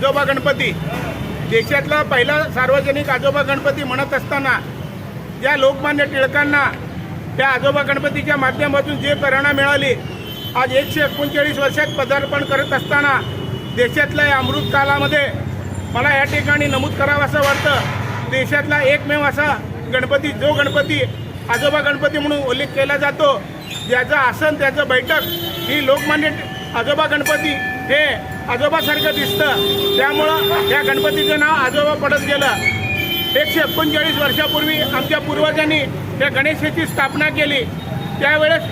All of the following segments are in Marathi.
आजोबा गणपती. देशातला पहिला सार्वजनिक आजोबा गणपती म्हणत असताना या लोकमान्य टिळकांना त्या आजोबा गणपतीच्या माध्यमातून जे प्रेरणा मिळाली आज एकशे एकोणचाळीस वर्षात पदार्पण करत असताना देशातल्या या अमृत कालामध्ये मला या ठिकाणी नमूद करावं असं वाटतं. देशातला एकमेव असा गणपती जो गणपती आजोबा गणपती म्हणून उल्लेख केला जातो ज्याचं आसन त्याचं बैठक ही लोकमान्य आजोबा गणपती हे आजोबासारखं दिसतं. त्यामुळं या गणपतीचं नाव आजोबा पडत गेलं. एकशे एकोणचाळीस वर्षापूर्वी आमच्या पूर्वजांनी या गणेशाची स्थापना केली. त्यावेळेस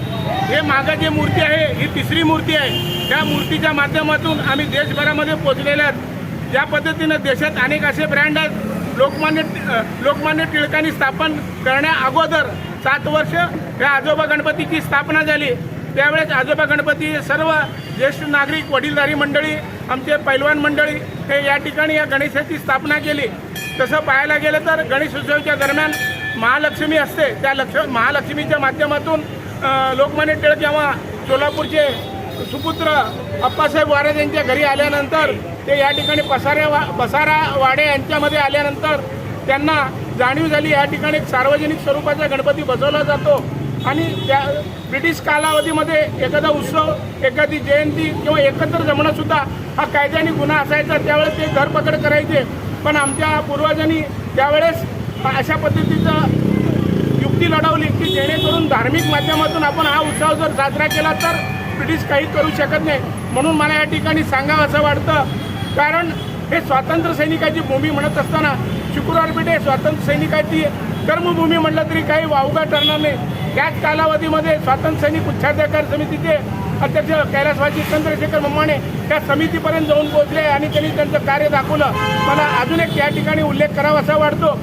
हे मागं जी मूर्ती आहे ही तिसरी मूर्ती आहे. त्या मूर्तीच्या माध्यमातून आम्ही देशभरामध्ये पोचलेले आहेत. ज्या पद्धतीनं देशात अनेक असे ब्रँड आहेत लोकमान्य लोकमान्य टिळकांनी स्थापन करण्या अगोदर सात वर्ष या आजोबा गणपतीची स्थापना झाली. त्यावेळेस आजोबा गणपती हे सर्व ज्येष्ठ नागरिक वडीलधारी मंडळी आमचे पैलवान मंडळी हे या ठिकाणी या गणेशाची स्थापना केली. तसं पाहायला गेलं तर गणेश उत्सवाच्या दरम्यान महालक्ष्मी असते. त्या लक्ष महालक्ष्मीच्या माध्यमातून लोकमान्य टिळक जेव्हा सोलापूरचे सुपुत्र अप्पासाहेब वारे यांच्या घरी आल्यानंतर ते या ठिकाणी पसाऱ्या वा पसारा वाडे यांच्यामध्ये आल्यानंतर त्यांना जाणीव झाली. या ठिकाणी एक सार्वजनिक स्वरूपाचा गणपती बसवला जातो. आणि त्या ब्रिटिश कालावधीमध्ये एखादा उत्सव एखादी जयंती किंवा एकत्र जमणंसुद्धा हा कायद्याने गुन्हा असायचा त्यावेळेस ते धरपकड करायचे. पण आमच्या पूर्वजांनी त्यावेळेस अशा पद्धतीचं युक्ती लढवली की जेणेकरून धार्मिक माध्यमातून आपण हा उत्सव जर साजरा केला तर ब्रिटिश काही करू शकत नाही. म्हणून मला या ठिकाणी सांगावं असं वाटतं. कारण हे स्वातंत्र्य सैनिकाची भूमी म्हणत असताना शुक्रवार हे स्वातंत्र्य सैनिकाची कर्मभूमी म्हटलं तरी काही वावगा ठरणार नाही. त्याच कालावधीमध्ये स्वातंत्र्य सैनिक उच्चाधिकार समितीचे अध्यक्ष कैलासवाजी चंद्रशेखर मम्माने त्या समितीपर्यंत जाऊन पोहोचले आणि त्यांनी त्यांचं कार्य दाखवलं. मला अजून एक या ठिकाणी उल्लेख करावा असा वाटतो.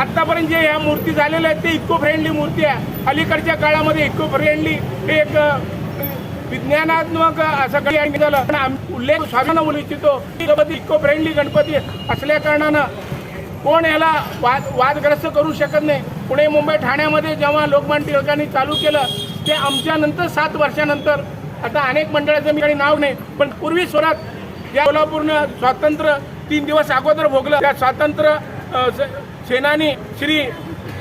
आत्तापर्यंत जे ह्या मूर्ती झालेल्या आहेत ते इको फ्रेंडली मूर्ती आहे. अलीकडच्या काळामध्ये इको फ्रेंडली हे एक विज्ञानात्मक असं काही आहे झालं. पण उल्लेख स्वामीनं बोलू इच्छितो गणपती इको फ्रेंडली गणपती असल्या कारणानं कोण याला वाद वादग्रस्त करू शकत नाही. पुणे मुंबई ठाण्यामध्ये जेव्हा लोकमान्य टिळकांनी चालू केलं ते आमच्यानंतर सात वर्षानंतर आता अनेक मंडळाचं मी काही नाव नाही पण पूर्वी स्वरात या कोल्हापूरनं स्वातंत्र्य तीन दिवस अगोदर भोगलं. त्या स्वातंत्र्य स- सेनानी श्री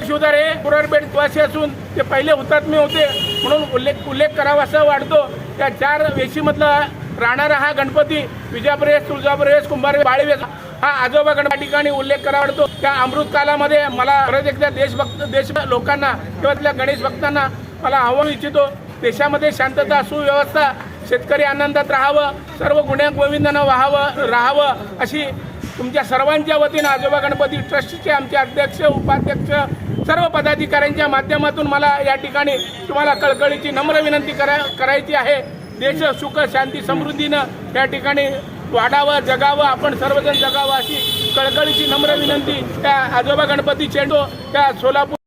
शिवदार हे कुरारपेठ निवासी असून ते पहिले हुतात्मे होते म्हणून उल्लेख उल्लेख करावा असं वाटतो. त्या चार वेशीमधला राहणारा हा गणपती विजापुरेश तुळजापुरेश कुंभारे बाळीवेस हा आजोबा गणपती ठिकाणी उल्लेख करावा वाटतो त्या अमृत कालामध्ये मला परत एकदा देशभक्त देश लोकांना किंवा तिथल्या गणेश भक्तांना मला आव्हान इच्छितो. देशामध्ये शांतता सुव्यवस्था शेतकरी आनंदात राहावं सर्व गुन्ह्या गोविंदानं व्हावं राहावं अशी तुमच्या सर्वांच्या वतीनं आजोबा गणपती ट्रस्टचे आमचे अध्यक्ष उपाध्यक्ष सर्व पदाधिकाऱ्यांच्या माध्यमातून मला या ठिकाणी तुम्हाला कळकळीची नम्र विनंती करा करायची आहे. देश सुख शांती समृद्धीनं या ठिकाणी वाढावं जगावं आपण सर्वजण जगावं अशी कळकळीची नम्र विनंती त्या आजोबा गणपती चेंडो त्या सोलापूर